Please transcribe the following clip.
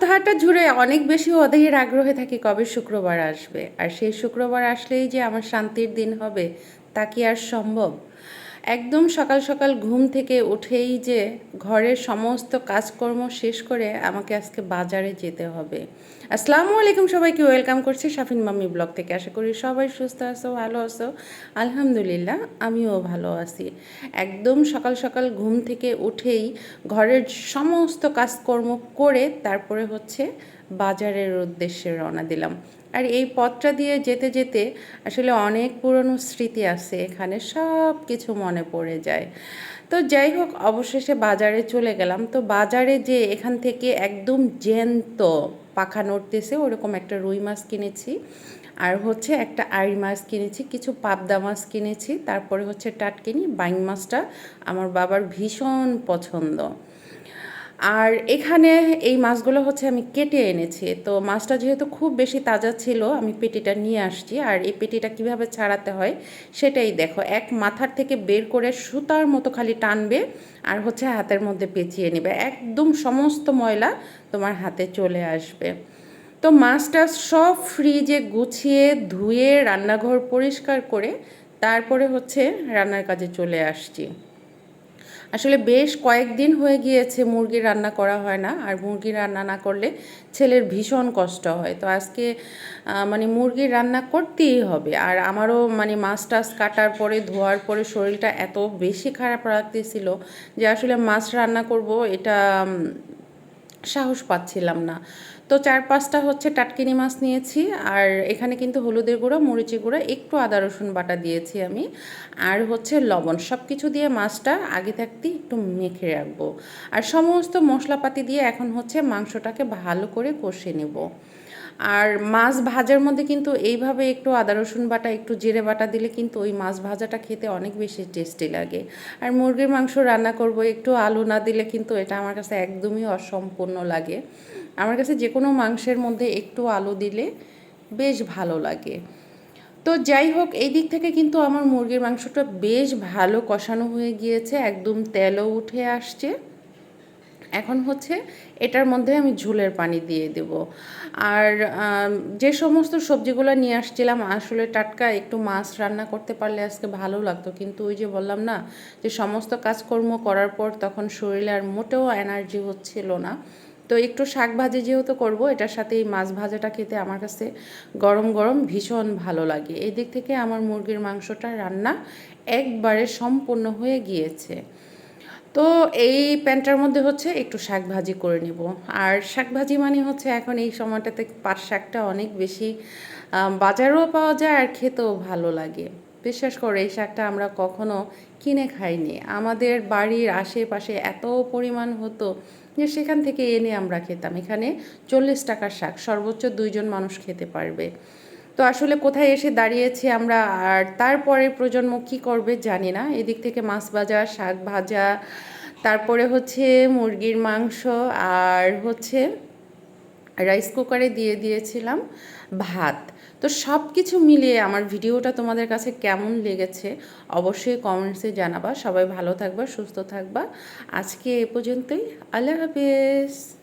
সপ্তাহটা জুড়ে অনেক বেশি অধীর আগ্রহে থাকি কবে শুক্রবার আসবে। আর সেই শুক্রবার আসলেই যে আমার শান্তির দিন হবে, তা কি আর সম্ভব? একদম সকাল সকাল ঘুম থেকে উঠেই যে ঘরের সমস্ত কাজকর্ম শেষ করে আমাকে আজকে বাজারে যেতে হবে। আসসালামু আলাইকুম সবাইকে, ওয়েলকাম করছি শাফিন মাম্মি ব্লগ থেকে। আশা করি সবাই সুস্থ আছো, ভালো আছো। আলহামদুলিল্লাহ, আমিও ভালো আছি। একদম সকাল সকাল ঘুম থেকে উঠেই ঘরের সমস্ত কাজকর্ম করে তারপরে হচ্ছে বাজারের উদ্দেশ্যে রওনা দিলাম। আর এই পথটা দিয়ে যেতে যেতে আসলে অনেক পুরনো স্মৃতি আছে, এখানে সব কিছু মনে পড়ে যায়। তো যাই হোক, অবশেষে বাজারে চলে গেলাম। তো বাজারে যে এখান থেকে একদম জ্যান্ত পাখা নড়তেছে, ওরকম একটা রুই মাছ কিনেছি। আর হচ্ছে একটা আড়ি মাছ কিনেছি, কিছু পাবদা মাছ কিনেছি। তারপরে হচ্ছে টাটকিনি, বাইং মাছটা আমার বাবার ভীষণ পছন্দ। আর এখানে এই মাছগুলো হচ্ছে আমি কেটে এনেছি। তো মাছটা যেহেতু খুব বেশি তাজা ছিল, আমি পেটিটা নিয়ে আসছি। আর এই পেটিটা কীভাবে ছাড়াতে হয় সেটাই দেখো। এক মাথার থেকে বের করে সুতার মতো খালি টানবে আর হচ্ছে হাতের মধ্যে পেঁচিয়ে নেবে। একদম সমস্ত ময়লা তোমার হাতে চলে আসবে। তো মাছটা সব ফ্রিজে গুছিয়ে ধুয়ে রান্নাঘর পরিষ্কার করে তারপরে হচ্ছে রান্নার কাজে চলে আসছি। আসলে বেশ কয়েকদিন হয়ে গিয়েছে মুরগি রান্না করা হয় না, আর মুরগি রান্না না করলে ছেলের ভীষণ কষ্ট হয়। তো আজকে মানে মুরগি রান্না করতেই হবে। আর আমারও মানে মাছ টাছ কাটার পরে, ধোয়ার পরে শরীরটা এত বেশি খারাপ রাখতেছিল যে আসলে মাছ রান্না করব এটা সাহস পাচ্ছিলাম না। তো চার পাঁচটা হচ্ছে টাটকিনি মাছ নিয়েছি, আর এখানে কিন্তু হলুদের গুঁড়ো মরিচি গুঁড়ো, একটু আদা রসুন বাটা দিয়েছি আমি, আর হচ্ছে লবণ সব কিছু দিয়ে মাছটা আগে থাকতে একটু মেখে রাখব। আর সমস্ত মশলাপাতি দিয়ে এখন হচ্ছে মাংসটাকে ভালো করে কষে নেব। আর মাছ ভাজার মধ্যে কিন্তু এইভাবে একটু আদা রসুন বাটা, একটু জিরে বাটা দিলে কিন্তু ওই মাছ ভাজাটা খেতে অনেক বেশি টেস্টি লাগে। আর মুরগির মাংস রান্না করব, একটু আলু না দিলে কিন্তু এটা আমার কাছে একদমই অসম্পূর্ণ লাগে। আমার কাছে যে কোনো মাংসের মধ্যে একটু আলু দিলে বেশ ভালো লাগে। তো যাই হোক, এই দিক থেকে কিন্তু আমার মুরগির মাংসটা বেশ ভালো কষানো হয়ে গিয়েছে, একদম তেলও উঠে আসছে। এখন হচ্ছে এটার মধ্যে আমি ঝোলের পানি দিয়ে দেব। আর যে সমস্ত সবজিগুলো নিয়ে আসছিলাম, আসলে টাটকা একটু মাছ রান্না করতে পারলে আজকে ভালো লাগতো। কিন্তু ওই যে বললাম না, যে সমস্ত কাজকর্ম করার পর তখন শরীরে আর মোটেও এনার্জি হচ্ছিল না। তো একটু শাক ভাজি যেহেতু করব, এটার সাথে এই মাছ ভাজাটা খেতে আমার কাছে গরম গরম ভীষণ ভালো লাগে। এই দিক থেকে আমার মুরগির মাংসটা রান্না একবারে সম্পূর্ণ হয়ে গিয়েছে। তো এই প্যান্টটার মধ্যে হচ্ছে একটু শাক ভাজি করে নেব। আর শাক ভাজি মানে হচ্ছে এখন এই সময়টাতে পাট শাকটা অনেক বেশি বাজারেও পাওয়া যায় আর খেতেও ভালো লাগে। বিশ্বাস করে, এই শাকটা আমরা কখনো কিনে খাইনি। আমাদের বাড়ির আশেপাশে এত পরিমাণ হতো যে সেখান থেকে এনে আমরা খেতাম। এখানে চল্লিশ টাকার শাক, সর্বোচ্চ দুইজন মানুষ খেতে পারবে। তো আসলে কোথায় এসে দাঁড়িয়েছি আমরা, আর তারপরে প্রজন্ম কি করবে জানি না। এদিক থেকে মাছ ভাজা, শাক ভাজা, তারপরে হচ্ছে মুরগির মাংস, আর হচ্ছে রাইস কুকারে দিয়ে দিয়েছিলাম ভাত। তো সব কিছু মিলিয়ে আমার ভিডিওটা তোমাদের কাছে কেমন লেগেছে অবশ্যই কমেন্টসে জানাবা। সবাই ভালো থাকবা, সুস্থ থাকবা। আজকে এ পর্যন্তই। আল্লাহ হাফেজ।